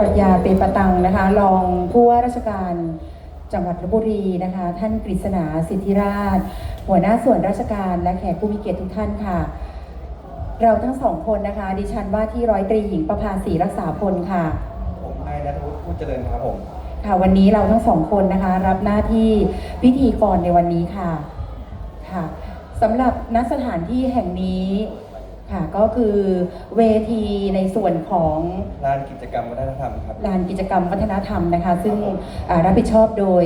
ปรัชญาเปรมประตังนะคะรองผู้ว่าราชการจังหวัดลบบุรีนะคะ ท่านกฤษณาสิทธิราช หัวหน้าส่วนราชการและแขกผู้มีเกียรติทุกท่านค่ะ เราทั้งสองคนนะคะ ดิฉันว่าที่ร้อยตรีหญิงประภาสีรักษาพลค่ะ ผมนายนัทวุฒิพูดเจริญครับผมค่ะวันนี้เราทั้งสองคนนะคะ รับหน้าที่พิธีกรในวันนี้ค่ะค่ะสำหรับณสถานที่แห่งนี้ ค่ะก็คือเวทีในส่วนของลานกิจกรรมวัฒนธรรมครับลานกิจกรรมวัฒนธรรมนะคะ ซึ่งอ่ารับผิดชอบโดย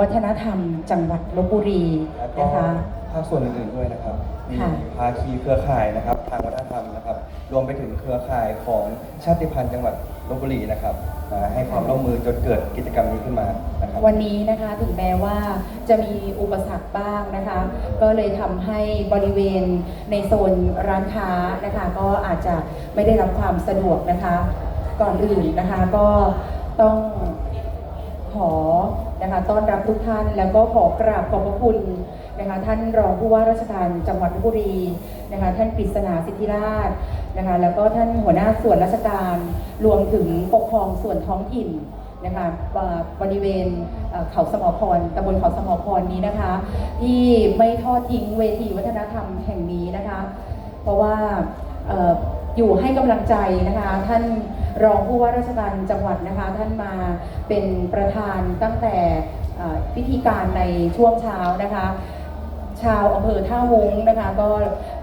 วัฒนธรรมจังหวัดลบบุรีแล้วก็นะคะภาคส่วนอื่นๆด้วยนะครับ มีค่ะภาคีเครือข่ายนะครับ ทางวัฒนธรรมนะครับ รวมไปถึงเครือข่ายของชาติพันธุ์จังหวัด ลบบุรีนะครับมาให้ความร่วมมือจนเกิดกิจกรรมนี้ขึ้นมานะครับ วันนี้นะคะถึงแม้ว่าจะมีอุปสรรคบ้างนะคะ ก็เลยทำให้บริเวณในโซนร้านค้านะคะ ก็อาจจะไม่ได้รับความสะดวกนะคะ ก่อนอื่นนะคะก็ต้อง ขอนะคะต้อนรับทุกท่านแล้วก็ขอกราบขอบพระคุณ นะคะท่านรองผู้ว่าราชการจังหวัดลบบุรีนะคะท่านกฤษณาสิทธิราชนะคะแล้วก็ท่านหัวหน้าส่วนราชการรวมถึงปกครองส่วนท้องถิ่นนะคะบริเวณเขาสมอพรตำบลเขาสมอพรนี้นะคะ ที่ไม่ทอดทิ้งเวทีวัฒนธรรมแห่งนี้นะคะ เพราะว่าอยู่ให้กำลังใจนะคะท่านรองผู้ว่าราชการจังหวัดนะคะท่านมาเป็นประธานตั้งแต่พิธีการในช่วงเช้านะคะ ชาวอำเภอท่าวุ้งนะคะ ก็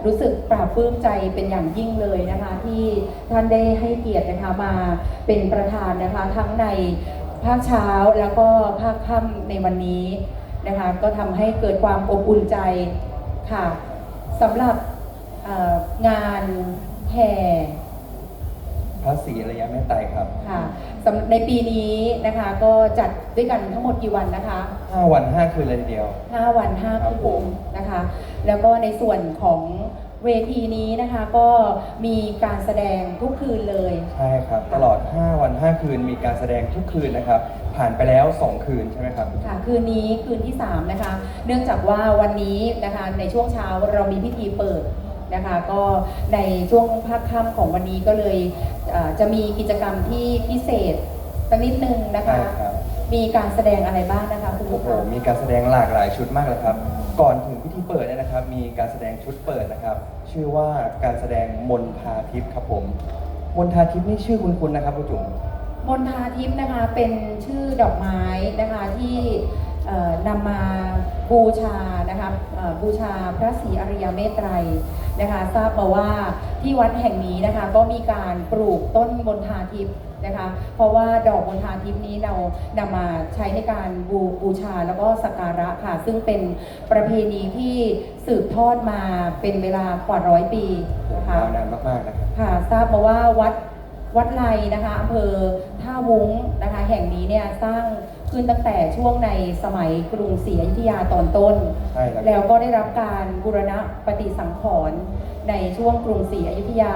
รู้สึกปราบปลื้มใจเป็นอย่างยิ่งเลยนะคะ ที่ท่านได้ให้เกียรตินะคะมาเป็นประธานนะคะ ทั้งในภาคเช้าแล้วก็ภาคค่ำในวันนี้นะคะ ก็ทำให้เกิดความอบอุ่นใจค่ะสำหรับงานแห่ พระศรีอริยแม่ไตรครับค่ะสำในปีนี้นะคะก็จัดด้วยกันทั้งหมดกี่วันนะคะ 5วัน 5 คืนเลยทีเดียว 5 วัน5ครับคืผนมนะคะ แล้วก็ในส่วนของเวทีนี้นะคะก็มีการแสดงทุกคืนเลย ใช่ครับ ตลอด 5 วัน 5 คืนมีการแสดงทุกคืนนะครับ ผ่านไปแล้ว 2 คืนใช่ไหมครับ ค่ะ คืนนี้คืนที่ 3 นะคะ เนื่องจากว่าวันนี้นะคะในช่วงเช้าเรามีพิธีเปิดนะคะก็ในช่วงภาคค่ำของวันนี้ก็เลยเอ่อ จะมีกิจกรรมที่พิเศษสักนิดนึงนะคะใช่ครับ มีการแสดงอะไรบ้างนะคะคุณโอ้ผู้โหชม มีการแสดงหลากหลายชุดมากเลยครับ ก่อนถึงพิธีเปิดเนี่ยนะครับ มีการแสดงชุดเปิดนะครับ ชื่อว่าการแสดงมนทาทิพย์ครับผม มนทาทิพย์นี่ชื่อคุณคุณนะครับคุณจุ๋ม มณฑาทิพย์นะคะเป็นชื่อดอกไม้นะคะที่เอ่อ นำมาบูชานะคะเอ่อบูชาพระศรีอริยเมตไตรนะคะทราบมาว่าที่วัดแห่งนี้นะคะก็มีการปลูกต้นมณฑาทิพย์นะคะเพราะว่าดอกมณฑาทิพย์นี้เรานำมาใช้ในการบูบูชาแล้วก็สักการะค่ะ ซึ่งเป็นประเพณีที่สืบทอดมาเป็นเวลากว่าร้อยปีนะคะยาวนานมากๆนะครับค่ะทราบมาว่าวัดวัดไลนะคะอำเภอท่าวุ้งนะคะแห่งนี้เนี่ยสร้าง ขึ้นตั้งแต่ช่วงในสมัยกรุงศรีอยุธยาตอนต้น ใช่ครับ แล้วก็ได้รับการบูรณะปฏิสังขรณ์ในช่วงกรุงศรีอยุธยา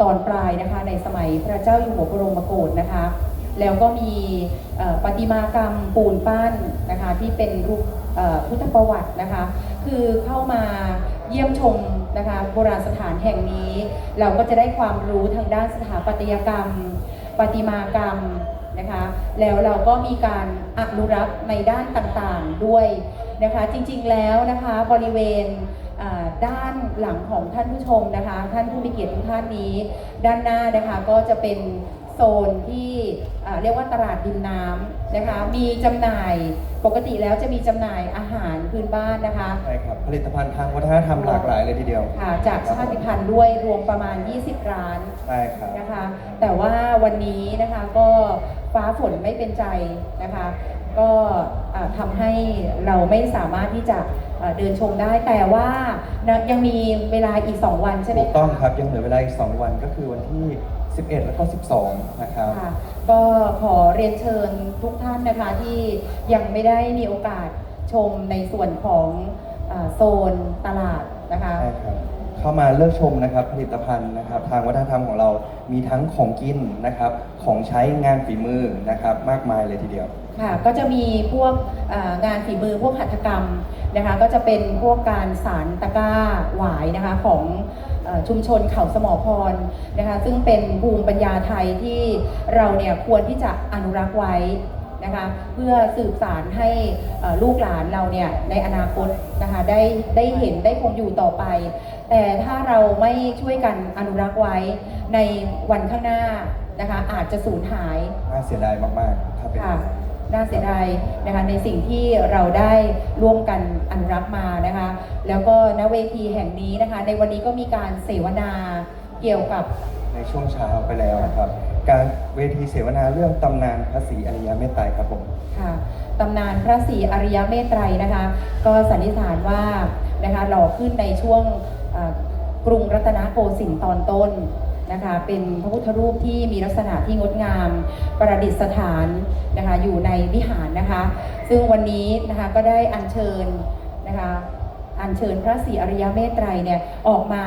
ตอนปลายนะคะ ในสมัยพระเจ้าอยู่หัวบรมโกศนะคะ แล้วก็มีเอ่อประติมากรรมปูนปั้นนะคะที่เป็นรูปเอ่อพุทธประวัตินะคะ คือเข้ามาเยี่ยมชมนะคะโบราณสถานแห่งนี้ เราก็จะได้ความรู้ทางด้านสถาปัตยกรรม ประติมากรรม นะคะ แล้วเราก็มีการอนุรักษ์ในด้านต่างๆด้วยนะคะ จริงๆแล้วนะคะบริเวณด้านหลังของท่านผู้ชมนะคะ ท่านผู้มีเกียรติทุกท่านนี้ ด้านหน้านะคะก็จะเป็น โซนที่อ่าเรียกว่าตลาดดินน้ำนะคะ มีจำหน่ายปกติแล้วจะมีจำหน่ายอาหารพื้นบ้านนะคะ ใช่ครับ ผลิตภัณฑ์ทางวัฒนธรรมหลากหลายเลยทีเดียว ค่ะ จากชาติพันธุ์ด้วยรวมประมาณ 20 ร้าน ใช่ครับ นะคะ แต่ว่าวันนี้นะคะก็ฟ้าฝนไม่เป็นใจนะคะ ก็อ่าทำให้เราไม่สามารถที่จะอ่าเดินชมได้แต่ว่านะยังมีเวลาอีก 2 วันใช่ไหมถูกคะต้องครับ ยังเหลือเวลาอีก 2 วันก็คือวันที่ 11 แล้วก็ 12 นะครับ ค่ะก็ขอเรียนเชิญทุกท่านนะคะที่ยังไม่ได้มีโอกาสชมในส่วนของอาโซนตลาดนะคะ ใช่ครับ เข้ามาเลือกชมนะครับผลิตภัณฑ์นะครับ ทางวัฒนธรรมของเรามีทั้งของกินนะครับ ของใช้งานฝีมือนะครับ มากมายเลยทีเดียว ค่ะก็จะมีพวกอ่างานฝีมือพวกหัตถกรรมนะคะ ก็จะเป็นพวกการสารตะกร้าหวายนะคะของเอ่อ ชุมชนเขาสมอพรนะคะซึ่งเป็นภูมิปัญญาไทยที่เราเนี่ยควรที่จะอนุรักษ์ไว้นะคะเพื่อสืบสารให้เอ่อลูกหลานเราเนี่ยในอนาคตนะคะได้ได้เห็นได้คงอยู่ต่อไป แต่ถ้าเราไม่ช่วยกันอนุรักษ์ไว้ในวันข้างหน้านะคะอาจจะสูญหายน่าเสียดายมาก ๆ ถ้าเป็นค่ะ น่าเสียดายนะคะในสิ่งที่เราได้ร่วมกันอนุรักษ์มานะคะ แล้วก็ณเวทีแห่งนี้นะคะ ในวันนี้ก็มีการเสวนาเกี่ยวกับในช่วงเช้าไปแล้วนะครับ การเวทีเสวนาเรื่องตำนานพระศรีอริยเมตไตรครับผมค่ะตำนานพระศรีอริยเมตไตรนะคะ ก็สันนิษฐานว่านะคะหล่อขึ้นในช่วงเอ่อกรุงรัตนโกสินทร์ตอนต้น นะคะเป็นพระพุทธรูปที่มีลักษณะที่งดงามประดิษฐานนะคะอยู่ในวิหารนะคะ ซึ่งวันนี้นะคะก็ได้อัญเชิญนะคะอัญเชิญพระศรีอริยเมตไตรเนี่ยออกมา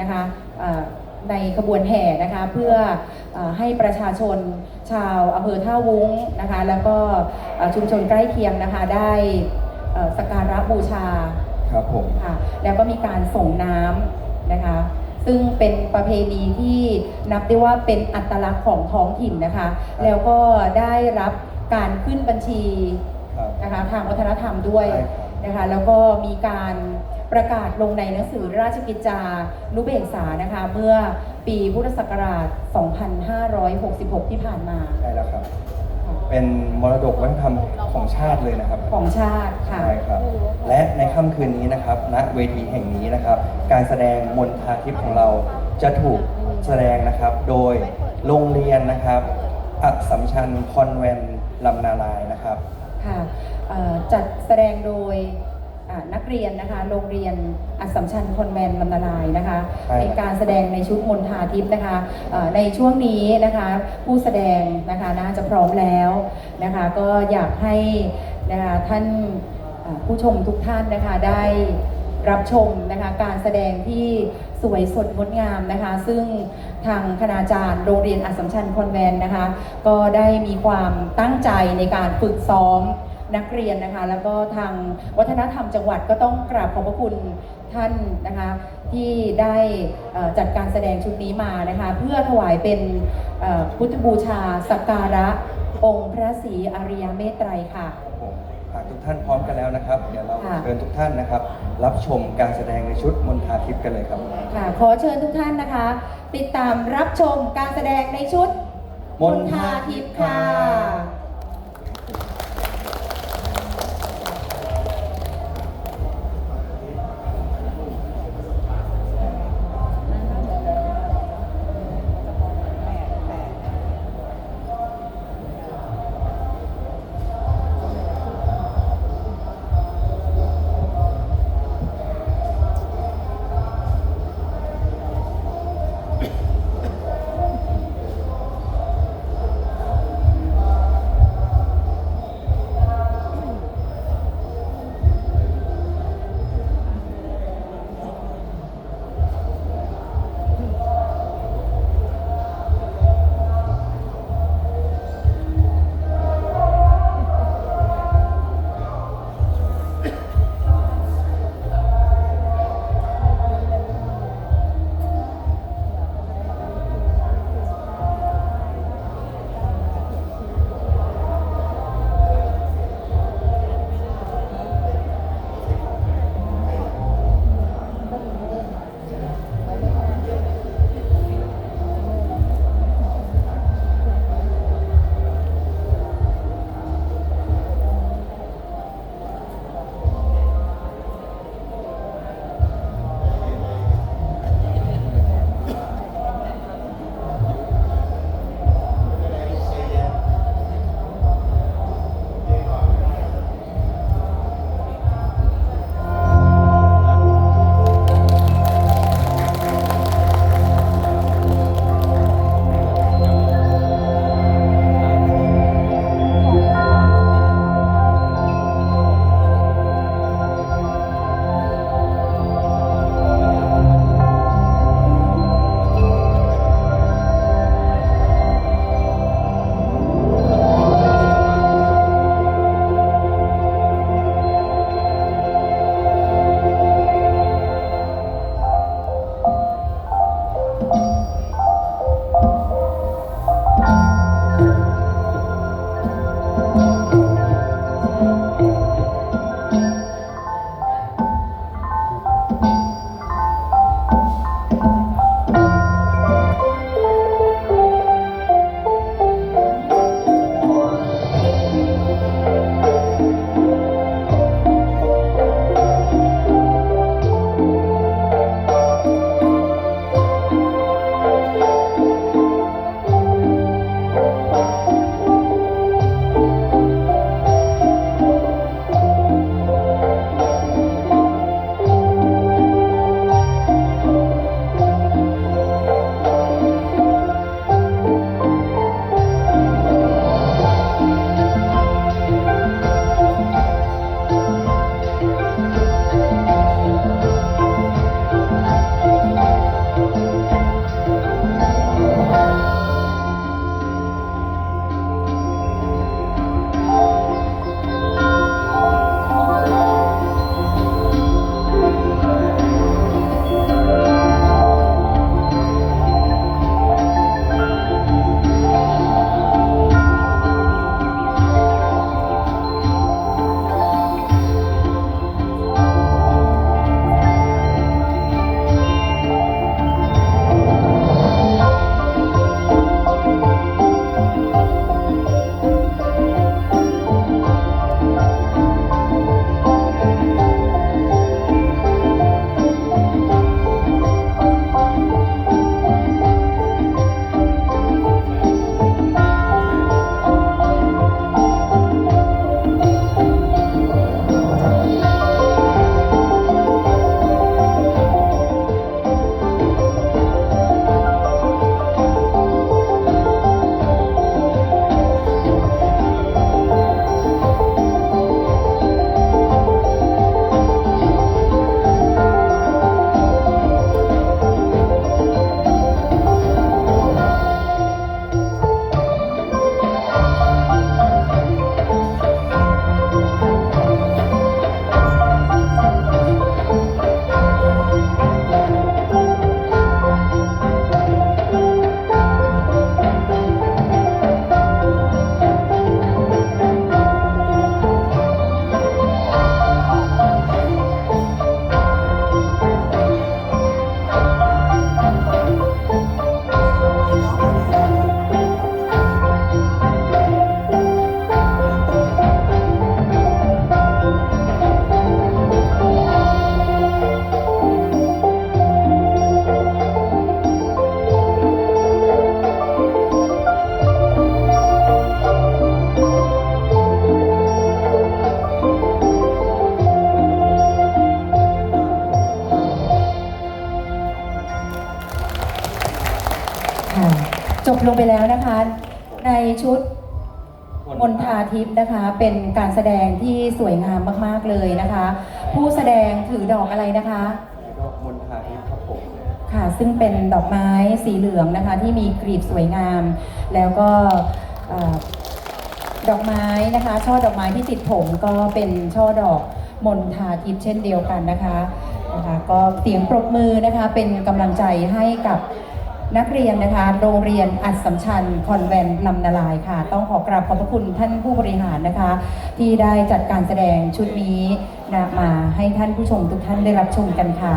นะคะเอ่อในขบวนแห่นะคะเพื่อเออให้ประชาชนชาวอำเภอท่าวุ้งนะคะแล้วก็เอ่อชุมชนใกล้เคียงนะคะได้เอ่อสักการะบูชาครับผมค่ะแล้วก็มีการส่งน้ำนะคะ ซึ่งเป็นประเพณีที่นับได้ว่าเป็นอัตลักษณ์ของท้องถิ่นนะคะ แล้วก็ได้รับการขึ้นบัญชีครับนะคะทางวัฒนธรรมด้วยใช่ครับนะคะแล้วก็มีการประกาศลงในหนังสือราชกิจจานุเบกษานะคะเมื่อปีพุทธศักราช 2566 ที่ผ่านมาใช่แล้วครับ เป็นมรดกวัฒนธรรมของชาติเลยนะครับ ของชาติค่ะ ใช่ครับ และในค่ำคืนนี้นะครับ ณ เวทีแห่งนี้นะครับ การแสดงมนทาทิพย์ของเราจะถูกแสดงนะครับ โดยโรงเรียนนะครับอักสัมชัญคอนแวนต์ลำนาลายนะครับ ค่ะเอ่อจัดแสดงโดยอ่า นักเรียนนะคะ โรงเรียนอัสสัมชัญคอนแวนต์ลำนาลายนะคะ ใช่ครับเป็นการแสดงในชุดมนทาทิพย์นะคะเอ่อในช่วงนี้นะคะผู้แสดงนะคะน่าจะพร้อมแล้วนะคะ ก็อยากให้นะคะท่านอ่าผู้ชมทุกท่านนะคะได้รับชมนะคะการแสดงที่สวยสดงดงามนะคะ ซึ่งทางคณาจารย์โรงเรียนอัสสัมชัญคอนแวนต์นะคะ ก็ได้มีความตั้งใจในการฝึกซ้อม นักเรียนนะคะ แล้วก็ทางวัฒนธรรมจังหวัดก็ต้องกราบขอบพระคุณท่านนะคะที่ได้เอ่อจัดการแสดงชุดนี้มานะคะ เพื่อถวายเป็นเอ่อพุทธบูชาสักการะองค์พระศรีอริยเมตไตรค่ะครับผมหากทุกท่านพร้อมกันแล้วนะครับ เดี๋ยวเราค่ะเชิญทุกท่านนะครับ รับชมการแสดงในชุดมนทาทิพย์กันเลยครับค่ะขอเชิญทุกท่านนะคะ ติดตามรับชมการแสดงในชุดมนทาทิพย์ค่ะ จบลงไปแล้วนะคะ ในชุดมนทาทิพย์นะคะ เป็นการแสดงที่สวยงามมาก ๆ เลยนะคะ ผู้แสดงถือดอกอะไรนะคะดอกมณฑาทิพย์ครับผมค่ะ ซึ่งเป็นดอกไม้สีเหลืองนะคะ ที่มีกลีบสวยงาม แล้วก็เอ่อดอกไม้นะคะ ช่อดอกไม้ที่ติดผมก็เป็นช่อดอกมณฑาทิพย์เช่นเดียวกันนะคะนะคะ ก็เสียงปรบมือนะคะ เป็นกำลังใจให้กับ นักเรียนนะคะ โรงเรียนอัดสัมชัญคอนแวนต์ลำนาลายค่ะ ต้องขอกราบขอบพระคุณท่านผู้บริหารนะคะ ที่ได้จัดการแสดงชุดนี้นะมาให้ท่านผู้ชมทุกท่านได้รับชมกันค่ะ